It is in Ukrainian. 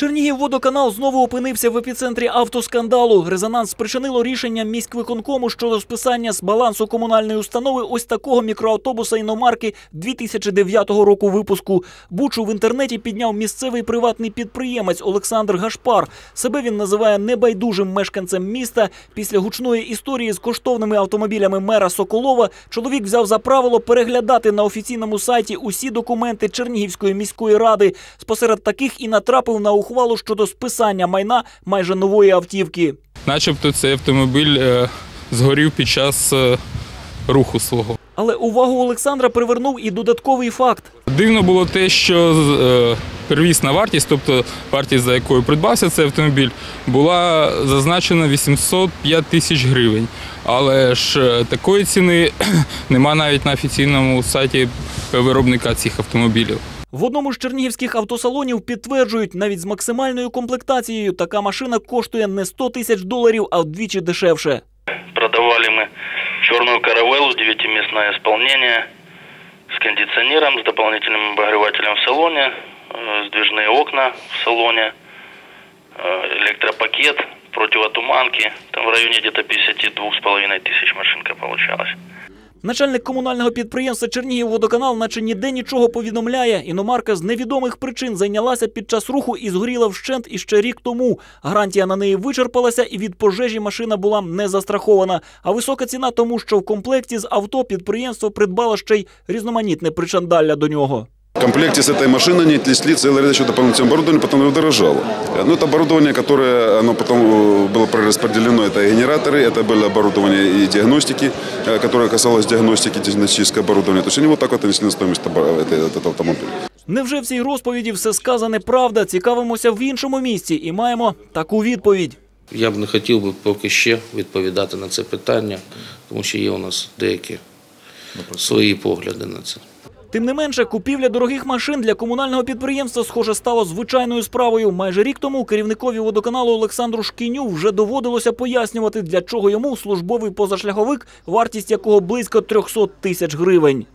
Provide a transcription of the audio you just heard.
Чернігівводоканал знову опинився в епіцентрі автоскандалу. Резонанс спричинило рішення міськвиконкому щодо списання з балансу комунальної установи ось такого мікроавтобуса іномарки 2009 року випуску. Бучу в інтернеті підняв місцевий приватний підприємець Олександр Гашпар. Себе він називає небайдужим мешканцем міста. Після гучної історії з коштовними автомобілями мера Соколова чоловік взяв за правило переглядати на офіційному сайті усі документи Чернігівської міської ради. Спосеред таких і натрапив на ухвалу щодо списання майна майже нової автівки. Начебто цей автомобіль е, згорів під час е, руху свого. Але увагу Олександра привернув і додатковий факт. Дивно було те, що е, первісна вартість, тобто вартість, за якою придбався цей автомобіль, була зазначена 805 тисяч гривень. Але ж такої ціни нема навіть на офіційному сайті виробника цих автомобілів. В одному з чернігівських автосалонів підтверджують, навіть з максимальною комплектацією така машина коштує не 100 тисяч доларів, а вдвічі дешевше. Продавали мы черную каравеллу, девятиместное исполнение с кондиционером, с дополнительным обогревателем в салоне, э, сдвижные окна в салоне, э, электропакет, противотуманки. Там в районе где-то 52,5 тысяч машинка получалась. Начальник комунального підприємства Чернігівводоканал наче ніде нічого повідомляє. Іномарка з невідомих причин зайнялася під час руху і згоріла вщент іще рік тому. Гарантія на неї вичерпалася, і від пожежі машина була не застрахована. А висока ціна тому, що в комплекті з авто підприємство придбало ще й різноманітне причандалля до нього. В комплекте с этой машиной они отнесли целый ряд еще дополнительного оборудования, потом оно дорожало. Ну, это оборудование, которое оно потом э, было прораспределено, это и генераторы, это было оборудование и диагностики, э, которое касалось диагностики, диагностического оборудования. То есть они вот так вот отнесли на стоимость обо- этой- этого автомобиля. Невже в цій розповіді все сказане правда? Цікавимося в іншому місці і маємо таку відповідь. Я б не хотів би поки ще відповідати на це питання, тому що є у нас деякі свої погляди на це. Тим не менше, купівля дорогих машин для комунального підприємства, схоже, стало звичайною справою. Майже рік тому керівникові водоканалу Олександру Шкіню вже доводилося пояснювати, для чого йому службовий позашляховик, вартість якого близько 300 тисяч гривень.